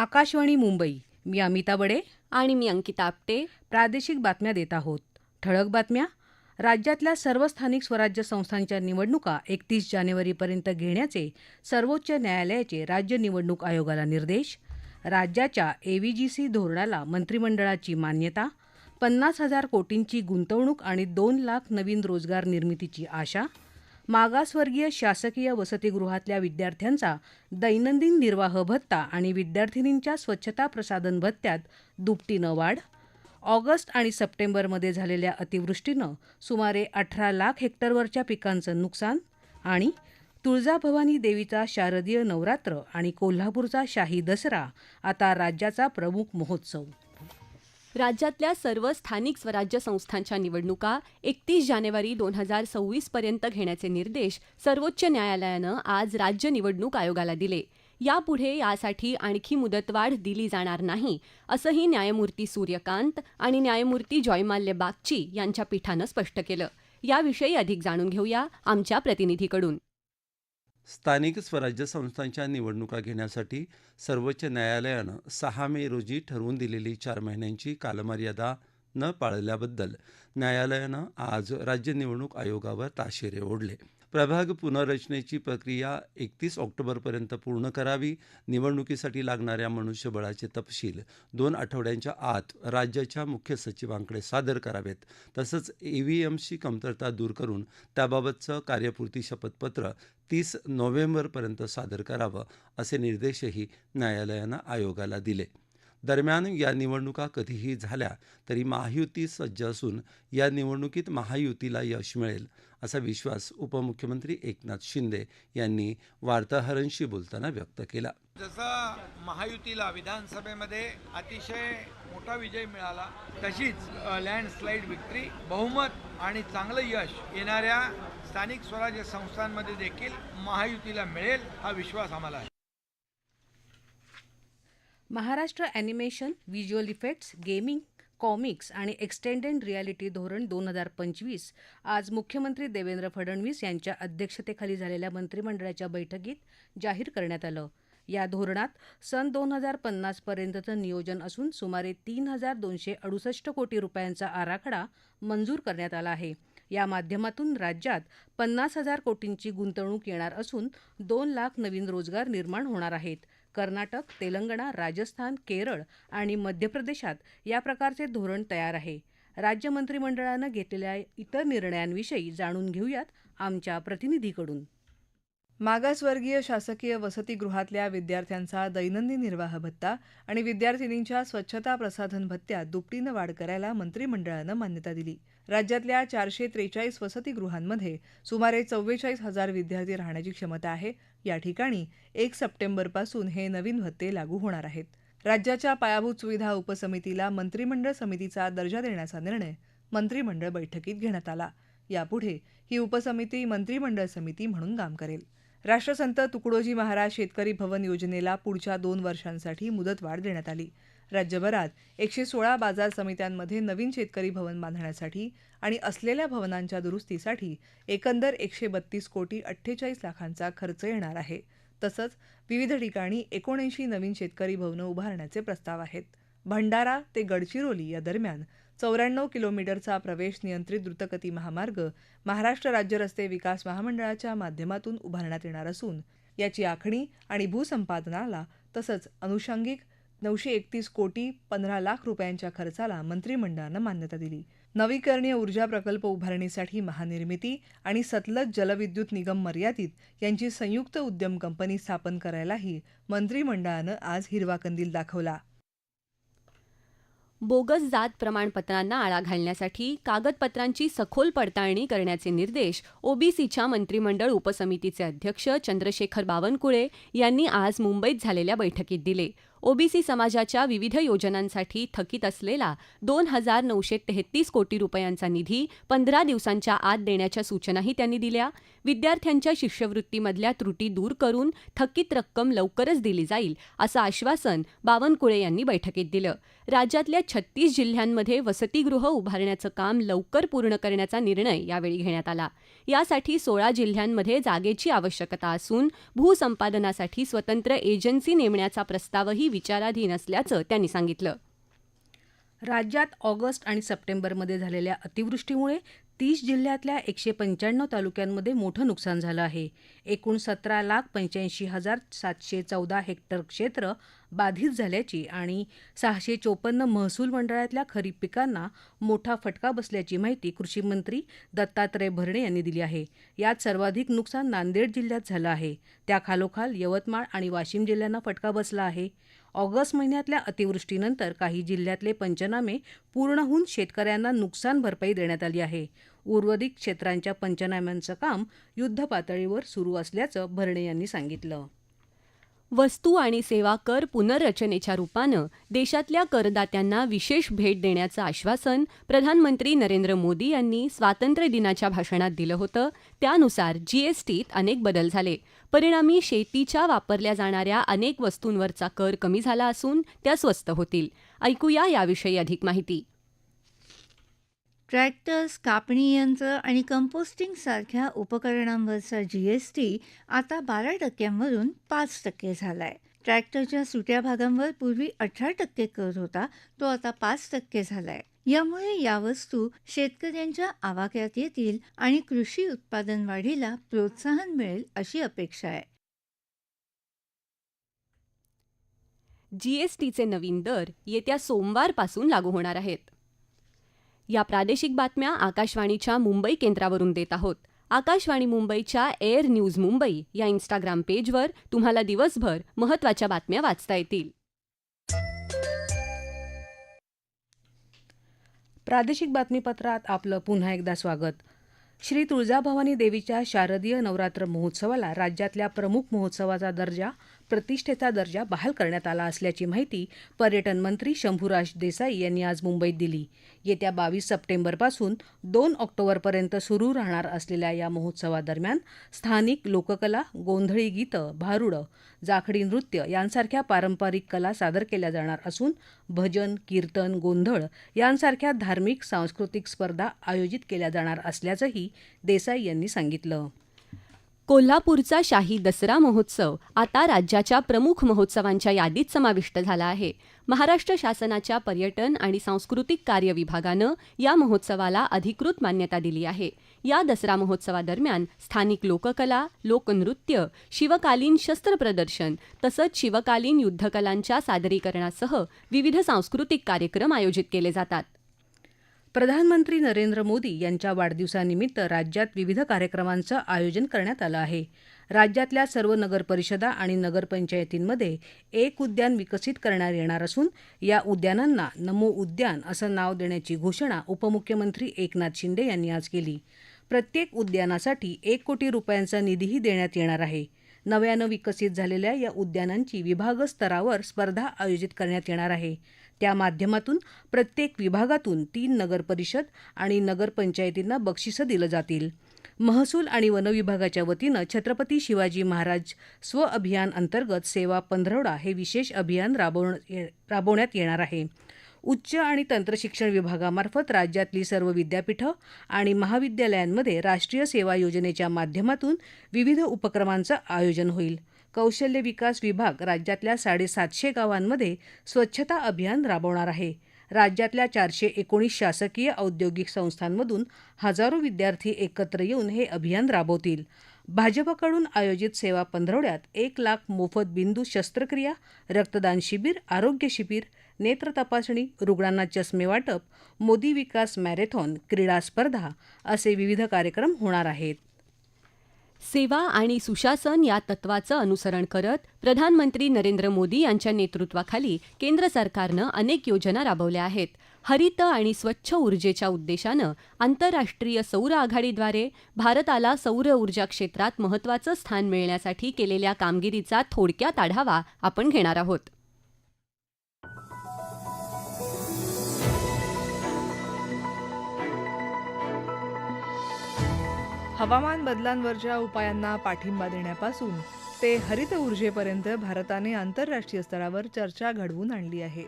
आकाशवाणी मुंबई. मी अमिता बडे. आणि मी अंकिता आपटे. प्रादेशिक बातम्या देत आहोत. ठळक बातम्या. राज्यातल्या सर्व स्थानिक स्वराज्य संस्थांच्या निवडणुका एकतीस जानेवारीपर्यंत घेण्याचे सर्वोच्च न्यायालयाचे राज्य निवडणूक आयोगाला निर्देश. राज्याच्या एव्हीजीसी धोरणाला मंत्रिमंडळाची मान्यता. पन्नास हजार कोटींची गुंतवणूक आणि दोन लाख नवीन रोजगार निर्मितीची आशा. मागासवर्गीय शासकीय वसतिगृहातल्या विद्यार्थ्यांचा दैनंदिन निर्वाह भत्ता आणि विद्यार्थिनींच्या स्वच्छता प्रसाधन भत्त्यात दुपटीनं वाढ ऑगस्ट आणि सप्टेंबरमध्ये झालेल्या अतिवृष्टीनं सुमारे अठरा लाख हेक्टरवरच्या पिकांचं नुकसान आणि तुळजाभवानी देवीचा शारदीय नवरात्र आणि कोल्हापूरचा शाही दसरा आता राज्याचा प्रमुख महोत्सव. राज्यातल्या सर्व स्थानिक स्वराज्य संस्थांच्या निवडणुका एकतीस जानेवारी दोन हजार सव्वीस पर्यंत घेण्याचे निर्देश सर्वोच्च न्यायालयानं आज राज्य निवडणूक आयोगाला दिले. यापुढे यासाठी आणखी मुदतवाढ दिली जाणार नाही असंही न्यायमूर्ती सूर्यकांत आणि न्यायमूर्ती जॉयमाल्य बागची यांच्या पीठानं स्पष्ट केलं. याविषयी अधिक जाणून घेऊया आमच्या प्रतिनिधीकडून. स्थानिक स्वराज्य संस्थांच्या निवडणुका घेण्यासाठी सर्वोच्च न्यायालयानं सहा मे रोजी ठरवून दिलेली चार महिन्यांची कालमर्यादा न पाळल्याबद्दल न्यायालयानं आज राज्य निवडणूक आयोगावर ताशेरे ओढले. प्रभाग पुनर्रचनेची प्रक्रिया एकतीस ऑक्टोबरपर्यंत पूर्ण करावी. निवडणुकीसाठी लागणाऱ्या मनुष्यबळाचे तपशील दोन आठवड्यांच्या आत राज्याच्या मुख्य सचिवांकडे सादर करावेत. तसंच ईव्हीएमची कमतरता दूर करून त्याबाबतचं कार्यपूर्ती शपथपत्र तीस नोव्हेंबरपर्यंत सादर करावं असे निर्देशही न्यायालयानं आयोगाला दिले. दरम्यान या निवडणुका कधीही झाल्या तरी महायुती सज्ज असून या निवडणुकीत महायुतीला यश मिळेल. असा विश्वास उपमुख्यमंत्री एकनाथ शिंदे यांनी वार्ताहरांशी बोलताना व्यक्त केला. जसा महायुतीला विधानसभेमध्ये अतिशय मोठा विजय मिळाला तशीच लँडस्लाईड विक्ट्री बहुमत आणि चांगलं यश येणाऱ्या स्थानिक स्वराज्य संस्थांमध्ये देखील महायुतीला मिळेल हा विश्वास आम्हाला आहे. Maharashtra animation visual effects gaming comics आणि एक्सटेंडेड रियालिटी धोरण दोन हजार पंचवीस आज मुख्यमंत्री देवेंद्र फडणवीस यांच्या अध्यक्षतेखाली झालेल्या मंत्रिमंडळाच्या बैठकीत जाहीर करण्यात आलं. या धोरणात सन दोन हजार पन्नासपर्यंतचं नियोजन असून सुमारे तीन हजार दोनशे अडुसष्ट कोटी रुपयांचा आराखडा मंजूर करण्यात आला आहे. या माध्यमातून राज्यात पन्नास हजार कोटींची गुंतवणूक येणार असून दोन लाख नवीन रोजगार निर्माण होणार आहेत. कर्नाटक तेलंगणा राजस्थान केरळ आणि मध्य प्रदेशात या प्रकारचे धोरण तयार आहे. राज्य मंत्रिमंडळानं घेतलेल्या इतर निर्णयांविषयी जाणून घेऊयात आमच्या प्रतिनिधीकडून. मागासवर्गीय शासकीय वसतिगृहातल्या विद्यार्थ्यांचा दैनंदिन निर्वाह भत्ता आणि विद्यार्थिनींच्या स्वच्छता प्रसाधन भत्त्यात दुपटीनं वाढ करायला मंत्रिमंडळानं मान्यता दिली. राज्यातल्या चारशे त्रेचाळीस वसतिगृहांमध्ये सुमारे चव्वेचाळीस हजार विद्यार्थी राहण्याची क्षमता आहे. या ठिकाणी एक सप्टेंबरपासून हे नवीन भत्ते लागू होणार आहेत. राज्याच्या पायाभूत सुविधा उपसमितीला मंत्रिमंडळ समितीचा दर्जा देण्याचा निर्णय मंत्रिमंडळ बैठकीत घेण्यात आला. यापुढे ही उपसमिती मंत्रिमंडळ समिती म्हणून काम करेल. राष्ट्रसंत तुकडोजी महाराज शेतकरी भवन योजनेला पुढच्या दोन वर्षांसाठी मुदतवाढ देण्यात आली. राज्यभरात एकशे सोळा बाजार समित्यांमध्ये नवीन शेतकरी भवन बांधण्यासाठी आणि असलेल्या भवनांच्या दुरुस्तीसाठी एकंदर एकशे बत्तीस कोटी अठ्ठेचाळीस लाखांचा खर्च येणार आहे. तसंच विविध ठिकाणी एकोणऐंशी नवीन शेतकरी भवनं उभारण्याचे प्रस्ताव आहेत. भंडारा ते गडचिरोली या दरम्यान चौऱ्याण्णव किलोमीटरचा प्रवेश नियंत्रित द्रुतगती महामार्ग महाराष्ट्र राज्य रस्ते विकास महामंडळाच्या माध्यमातून उभारण्यात येणार असून याची आखणी आणि भूसंपादनाला तसंच अनुषंगिक नऊशे एकतीस कोटी पंधरा लाख रुपयांच्या खर्चाला मंत्रिमंडळानं मान्यता दिली. नवीकरणीय ऊर्जा प्रकल्प उभारणीसाठी महानिर्मिती आणि सतलज जलविद्युत निगम मर्यादित यांची संयुक्त उद्यम कंपनी स्थापन करायलाही मंत्रिमंडळानं आज हिरवा कंदील दाखवला. बोगस जात प्रमाणपत्रांना आळा घालण्यासाठी कागदपत्रांची सखोल पडताळणी करण्याचे निर्देश ओबीसीच्या मंत्रिमंडळ उपसमितीचे अध्यक्ष चंद्रशेखर बावनकुळे यांनी आज मुंबईत झालेल्या बैठकीत दिले. ओबीसी समाजाच्या विविध योजनांसाठी थकीत असलेला दोन हजार नऊशे तेहतीस कोटी रुपयांचा निधी पंधरा दिवसांच्या आत देण्याच्या सूचनाही त्यांनी दिल्या. विद्यार्थ्यांच्या शिष्यवृत्तीमधल्या त्रुटी दूर करून थकीत रक्कम लवकरच दिली जाईल असं आश्वासन बावनकुळे यांनी बैठकीत दिलं. राज्यातल्या छत्तीस जिल्ह्यांमध्ये वसतिगृह उभारण्याचं काम लवकर पूर्ण करण्याचा निर्णय यावेळी घेण्यात आला. यासाठी सोळा जिल्ह्यांमध्ये जागेची आवश्यकता असून भूसंपादनासाठी स्वतंत्र एजन्सी नेमण्याचा प्रस्तावही विचाराधीन असल्याचं त्यांनी सांगितलं. राज्यात ऑगस्ट आणि सप्टेंबरमध्ये झालेल्या अतिवृष्टीमुळे तीस जिल्ह्यातल्या एकशे पंच्याण्णव तालुक्यांमध्ये मोठं नुकसान झालं आहे. एकूण सतरा लाख पंच्याऐंशी हजार सातशे चौदा हेक्टर क्षेत्र बाधित झाल्याची आणि सहाशे चोपन्न महसूल मंडळातल्या खरीप पिकांना मोठा फटका बसल्याची माहिती कृषी मंत्री दत्तात्रय भरणे यांनी दिली आहे. यात सर्वाधिक नुकसान नांदेड जिल्ह्यात झालं आहे. त्याखालोखाल यवतमाळ आणि वाशिम जिल्ह्यांना फटका बसला आहे. ऑगस्ट महिन्यातल्या अतिवृष्टीनंतर काही जिल्ह्यातले पंचनामे पूर्ण होऊन शेतकऱ्यांना नुकसान भरपाई देण्यात आली आहे. उर्वरित क्षेत्रांच्या पंचनाम्यांचं काम युद्धपातळीवर सुरू असल्याचं भरणे यांनी सांगितलं. वस्तू आणि सेवा कर पुनर्रचनेच्या रूपानं देशातल्या करदात्यांना विशेष भेट देण्याचं आश्वासन प्रधानमंत्री नरेंद्र मोदी यांनी स्वातंत्र्य दिनाच्या भाषणात दिलं होतं. त्यानुसार जीएसटीत अनेक बदल झाले. परिणामी शेतीच्या वापरल्या जाणाऱ्या अनेक वस्तूंवरचा कर कमी झाला असून त्या स्वस्त होतील. ऐकूया याविषयी अधिक माहिती. ट्रॅक्टर्स कापणी यंत्र आणि कंपोस्टिंग सारख्या उपकरणांवरचा जीएसटी आता बारा टक्क्यांवरून पाच टक्के झालाय. ट्रॅक्टरच्या सुट्या भागांवर पूर्वी अठरा टक्के कर होता तो आता पाच टक्के झालाय. यामुळे या वस्तू शेतकऱ्यांच्या आवाक्यात येतील आणि कृषी उत्पादन वाढीला प्रोत्साहन मिळेल अशी अपेक्षा आहे. जीएसटीचे नवीन दर येत्या सोमवारपासून लागू होणार आहेत. या प्रादेशिक बातम्या आकाशवाणीच्या मुंबई केंद्रावरून देत आहोत. आकाशवाणी मुंबईच्या एअर न्यूज मुंबई या इन्स्टाग्राम पेजवर तुम्हाला दिवसभर महत्त्वाच्या बातम्या वाचता येतील. प्रादेशिक बातमीपत्रात आपलं पुन्हा एकदा स्वागत. श्री तुळजाभवानी देवीच्या शारदीय नवरात्र महोत्सवाला राज्यातल्या प्रमुख महोत्सवाचा दर्जा प्रतिष्ठेचा दर्जा बहाल करण्यात आला असल्याची माहिती पर्यटन मंत्री शंभूराज देसाई यांनी आज मुंबईत दिली. येत्या बावीस सप्टेंबरपासून दोन ऑक्टोबरपर्यंत सुरू राहणार असलेल्या या महोत्सवादरम्यान स्थानिक लोककला गोंधळी गीतं भारुडं जाखडी नृत्य यांसारख्या पारंपरिक कला सादर केल्या जाणार असून भजन कीर्तन गोंधळ यांसारख्या धार्मिक सांस्कृतिक स्पर्धा आयोजित केल्या जाणार असल्याचंही देसाई यांनी सांगितलं. कोल्हापूरचा शाही दसरा महोत्सव आता राज्याच्या प्रमुख महोत्सवांच्या यादीत समाविष्ट झाला आहे. महाराष्ट्र शासनाच्या पर्यटन आणि सांस्कृतिक कार्य विभागानं या महोत्सवाला अधिकृत मान्यता दिली आहे. या दसरा महोत्सवादरम्यान स्थानिक लोककला लोकनृत्य शिवकालीन शस्त्र प्रदर्शन तसंच शिवकालीन युद्धकलांच्या सादरीकरणासह विविध सांस्कृतिक कार्यक्रम आयोजित केले जातात. प्रधानमंत्री नरेंद्र मोदी यांच्या वाढदिवसानिमित्त राज्यात विविध कार्यक्रमांचं आयोजन करण्यात आलं आहे. राज्यातल्या सर्व नगरपरिषदा आणि नगरपंचायतींमध्ये एक उद्यान विकसित करण्यात येणार असून या उद्यानांना नमो उद्यान असं नाव देण्याची घोषणा उपमुख्यमंत्री एकनाथ शिंदे यांनी आज केली. प्रत्येक उद्यानासाठी एक कोटी रुपयांचा निधीही देण्यात येणार आहे. नव्यानं विकसित झालेल्या या उद्यानांची विभागस्तरावर स्पर्धा आयोजित करण्यात येणार आहे. त्या माध्यमातून प्रत्येक विभागातून तीन नगरपरिषद आणि नगरपंचायतींना बक्षिसं दिलं जातील. महसूल आणि वनविभागाच्या वतीनं छत्रपती शिवाजी महाराज स्व अभियान अंतर्गत सेवा पंधरवडा हे विशेष अभियान राबवण राबवण्यात येणार आहे. उच्च आणि तंत्रशिक्षण विभागामार्फत राज्यातली सर्व विद्यापीठं आणि महाविद्यालयांमध्ये राष्ट्रीय सेवा योजनेच्या माध्यमातून विविध उपक्रमांचं आयोजन होईल. कौशल्य विकास विभाग राज्यातल्या साडेसातशे गावांमध्ये स्वच्छता अभियान राबवणार आहे. राज्यातल्या चारशे एकोणीस शासकीय औद्योगिक संस्थांमधून हजारो विद्यार्थी एकत्र येऊन हे अभियान राबवतील. भाजपकडून आयोजित सेवा पंधरवड्यात एक लाख मोफत बिंदू शस्त्रक्रिया रक्तदान शिबिर आरोग्य शिबिर नेत्र तपासणी रुग्णांना चष्मे वाटप मोदी विकास मॅरेथॉन क्रीडा स्पर्धा असे विविध कार्यक्रम होणार आहेत. सेवा आणि सुशासन या तत्वाचं अनुसरण करत प्रधानमंत्री नरेंद्र मोदी यांच्या नेतृत्वाखाली केंद्र सरकारनं अनेक योजना राबवल्या आहेत. हरित आणि स्वच्छ ऊर्जेच्या उद्देशानं आंतरराष्ट्रीय सौर आघाडीद्वारे भारताला सौर ऊर्जा क्षेत्रात महत्त्वाचं स्थान मिळण्यासाठी केलेल्या कामगिरीचा थोडक्यात आढावा आपण घेणार आहोत. हवामान बदलांवरच्या उपायांना पाठिंबा देण्यापासून ते हरित ऊर्जेपर्यंत भारताने आंतरराष्ट्रीय स्तरावर चर्चा घडवून आणली आहे.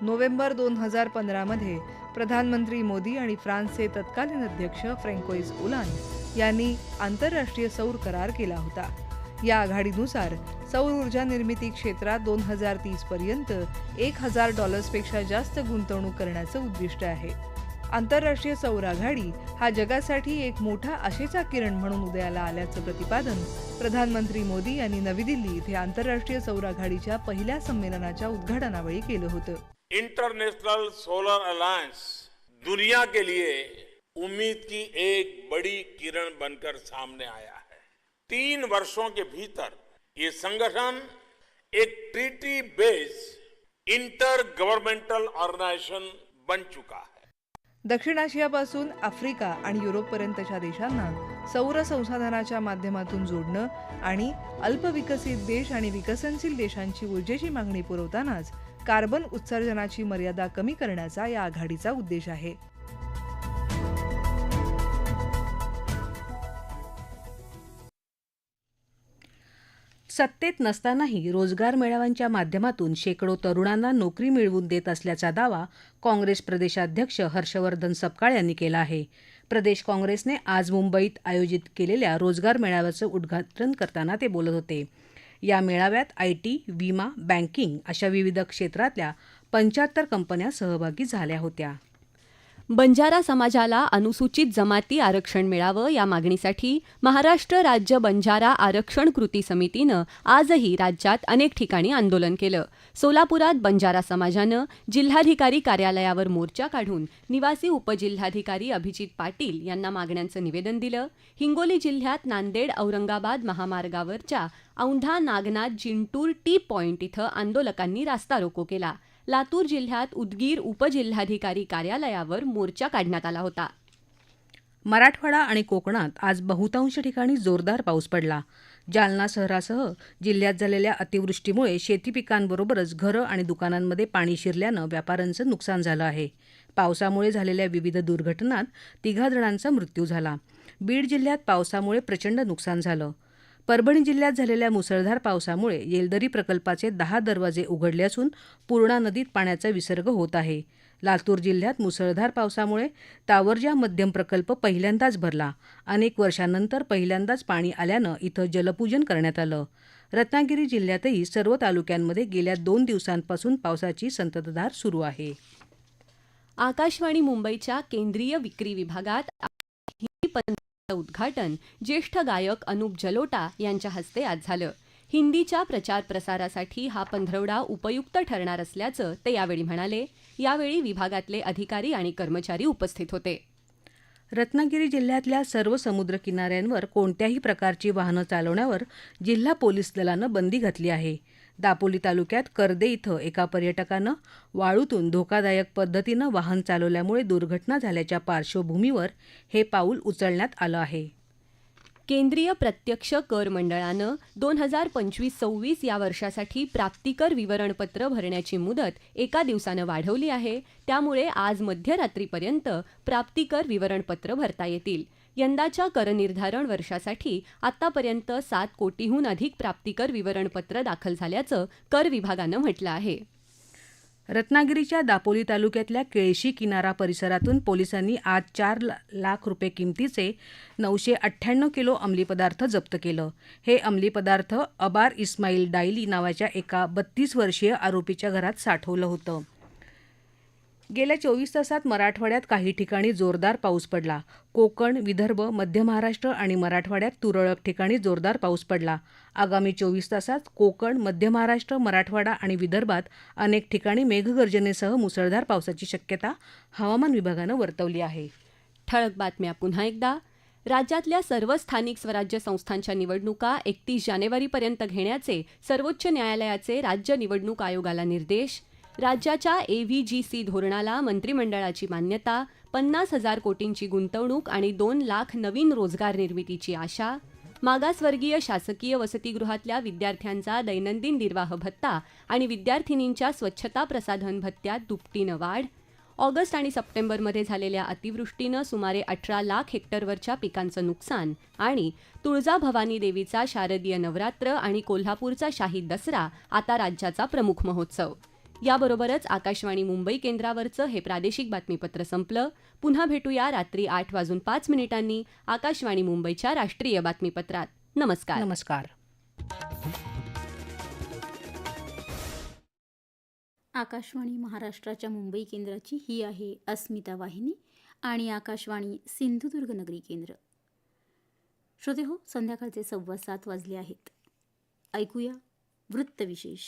नोव्हेंबर दोन हजार पंधरामध्ये प्रधानमंत्री मोदी आणि फ्रान्सचे तत्कालीन अध्यक्ष फ्रँकोइस उलान यांनी आंतरराष्ट्रीय सौर करार केला होता. या आघाडीनुसार सौर ऊर्जा निर्मिती क्षेत्रात दोन हजार तीसपर्यंत एक हजार डॉलर्सपेक्षा जास्त गुंतवणूक करण्याचं उद्दिष्ट आहे. आंतरराष्ट्रीय सौर आघाडी हा जगासाठी एक मोठा आशेचा किरण म्हणून उदयाला आल्याचं प्रतिपादन प्रधानमंत्री मोदी यांनी नवी दिल्ली इथे आंतरराष्ट्रीय सौर आघाडीच्या पहिल्या संमेलनाच्या उद्घाटनावेळी केलं होतं. इंटरनेशनल सोलर अलायंस दुनिया के लिए उम्मीद की एक बड़ी किरण बनकर सामने आया है। तीन वर्षों के भीतर ये संगठन एक treaty based intergovernmental organisation बन चुका है। दक्षिण आशियापासून आफ्रिका आणि युरोपपर्यंतच्या देशांना सौर संसाधनाच्या माध्यमातून जोडणं आणि अल्पविकसित देश आणि विकसनशील देशांची ऊर्जेची मागणी पुरवतानाच कार्बन उत्सर्जनाची मर्यादा कमी करण्याचा या आघाडीचा उद्देश आहे. सत्तेत नसतानाही रोजगार मेळाव्यांच्या माध्यमातून शेकडो तरुणांना नोकरी मिळवून देत असल्याचा दावा काँग्रेस प्रदेशाध्यक्ष हर्षवर्धन सपकाळ यांनी केला आहे. प्रदेश काँग्रेसने आज मुंबईत आयोजित केलेल्या रोजगार मेळाव्याचं उद्घाटन करताना ते बोलत होते. या मेळाव्यात आयटी विमा बँकिंग अशा विविध क्षेत्रातल्या पंच्याहत्तर कंपन्या सहभागी झाल्या होत्या. बंजारा समाजाला अनुसूचित जमाती आरक्षण मिळावं या मागणीसाठी महाराष्ट्र राज्य बंजारा आरक्षण कृती समितीनं आजही राज्यात अनेक ठिकाणी आंदोलन केलं. सोलापुरात बंजारा समाजानं जिल्हाधिकारी कार्यालयावर मोर्चा काढून निवासी उपजिल्हाधिकारी अभिजित पाटील यांना मागण्यांचं निवेदन दिलं. हिंगोली जिल्ह्यात नांदेड औरंगाबाद महामार्गावरच्या औंढा नागनाथ जिंटूर टी पॉईंट इथं आंदोलकांनी रास्ता रोको केला. लातूर जिल्ह्यात उदगीर उपजिल्हाधिकारी कार्यालयावर मोर्चा काढण्यात आला होता. मराठवाडा आणि कोकणात आज बहुतांश ठिकाणी जोरदार पाऊस पडला. जालना शहरासह जिल्ह्यात झालेल्या अतिवृष्टीमुळे शेती पिकांबरोबरच घरं आणि दुकानांमध्ये पाणी शिरल्यानं व्यापाऱ्यांचं नुकसान झालं आहे. पावसामुळे झालेल्या विविध दुर्घटनात तिघा जणांचा मृत्यू झाला. बीड जिल्ह्यात पावसामुळे प्रचंड नुकसान झालं. परभणी जिल्ह्यात झालेल्या मुसळधार पावसामुळे येलदरी प्रकल्पाचे दहा दरवाजे उघडले असून पूर्णा नदीत पाण्याचा विसर्ग होत आहे. लातूर जिल्ह्यात मुसळधार पावसामुळे तावरजा मध्यम प्रकल्प पहिल्यांदाच भरला अनेक वर्षांनंतर पहिल्यांदाच पाणी आल्यानं इथं जलपूजन करण्यात आलं. रत्नागिरी जिल्ह्यातही सर्व तालुक्यांमध्ये गेल्या दोन दिवसांपासून पावसाची संततधार सुरू आहे. आकाशवाणी मुंबईच्या केंद्रीय विक्री विभागात हिंदी उद्घाटन ज्येष्ठ गायक अनुप जलोटा यांच्या हस्ते आज झालं. हिंदीच्या प्रचार प्रसारासाठी हा पंधरवडा उपयुक्त ठरणार असल्याचं ते यावेळी म्हणाले. यावेळी विभागातले अधिकारी आणि कर्मचारी उपस्थित होते. रत्नागिरी जिल्ह्यातल्या सर्व समुद्र किनाऱ्यांवर कोणत्याही प्रकारची वाहनं चालवण्यावर जिल्हा पोलीस दलानं बंदी घातली आहे. दापोली तालुक्यात करदे इथं एका पर्यटकानं वाळूतून धोकादायक पद्धतीनं वाहन चालवल्यामुळे दुर्घटना झाल्याच्या पार्श्वभूमीवर हे पाऊल उचलण्यात आलं आहे. केंद्रीय प्रत्यक्ष कर मंडळानं दोन हजार पंचवीस सव्वीस या वर्षासाठी प्राप्तिकर विवरणपत्र भरण्याची मुदत एका दिवसानं वाढवली आहे. त्यामुळे आज मध्यरात्रीपर्यंत प्राप्तिकर विवरणपत्र भरता येतील. यंदाच्या करनिर्धारण वर्षासाठी आतापर्यंत सात कोटीहून अधिक प्राप्तिकर विवरणपत्र दाखल झाल्याचं कर विभागानं म्हटलं आहे. रत्नागिरीच्या दापोली तालुक्यातल्या केळशी किनारा परिसरातून पोलिसांनी आज चार लाख रुपये किमतीचे नऊशे अठ्ठ्याण्णव किलो अंमली पदार्थ जप्त केलं. हे अंमली पदार्थ अबार इस्माईल डायली नावाच्या एका बत्तीस वर्षीय आरोपीच्या घरात साठवलं होतं. गेल्या चोवीस तासात मराठवाड्यात काही ठिकाणी जोरदार पाऊस पडला. कोकण विदर्भ मध्य महाराष्ट्र आणि मराठवाड्यात तुरळक ठिकाणी जोरदार पाऊस पडला. आगामी चोवीस तासात कोकण मध्य महाराष्ट्र मराठवाडा आणि विदर्भात अनेक ठिकाणी मेघगर्जनेसह मुसळधार पावसाची शक्यता हवामान विभागानं वर्तवली आहे. ठळक बातम्या पुन्हा एकदा. राज्यातल्या सर्व स्थानिक स्वराज्य संस्थांच्या निवडणुका एकतीस जानेवारीपर्यंत घेण्याचे सर्वोच्च न्यायालयाचे राज्य निवडणूक आयोगाला निर्देश. राज्याच्या एव्हीजीसी धोरणाला मंत्रिमंडळाची मान्यता पन्नास हजार कोटींची गुंतवणूक आणि दोन लाख नवीन रोजगार निर्मितीची आशा मागासवर्गीय शासकीय वसतिगृहातल्या विद्यार्थ्यांचा दैनंदिन निर्वाह भत्ता आणि विद्यार्थिनींच्या स्वच्छता प्रसाधन भत्त्यात दुपटीनं वाढ ऑगस्ट आणि सप्टेंबरमध्ये झालेल्या अतिवृष्टीनं सुमारे अठरा लाख हेक्टरवरच्या पिकांचं नुकसान आणि तुळजा भवानी देवीचा शारदीय नवरात्र आणि कोल्हापूरचा शाही दसरा आता राज्याचा प्रमुख महोत्सव. याबरोबरच आकाशवाणी मुंबई केंद्रावरचं हे प्रादेशिक बातमीपत्र संपलं. पुन्हा भेटूया रात्री आठ वाजून पाच मिनिटांनी आकाशवाणी मुंबईच्या राष्ट्रीय बातमीपत्रात. नमस्कार. नमस्कार. आकाशवाणी महाराष्ट्राच्या मुंबई केंद्राची ही आहे अस्मिता वाहिनी आणि आकाशवाणी सिंधुदुर्ग नगरी केंद्र. श्रोते हो संध्याकाळचे सव्वा सात वाजले आहेत. ऐकूया वृत्तविशेष.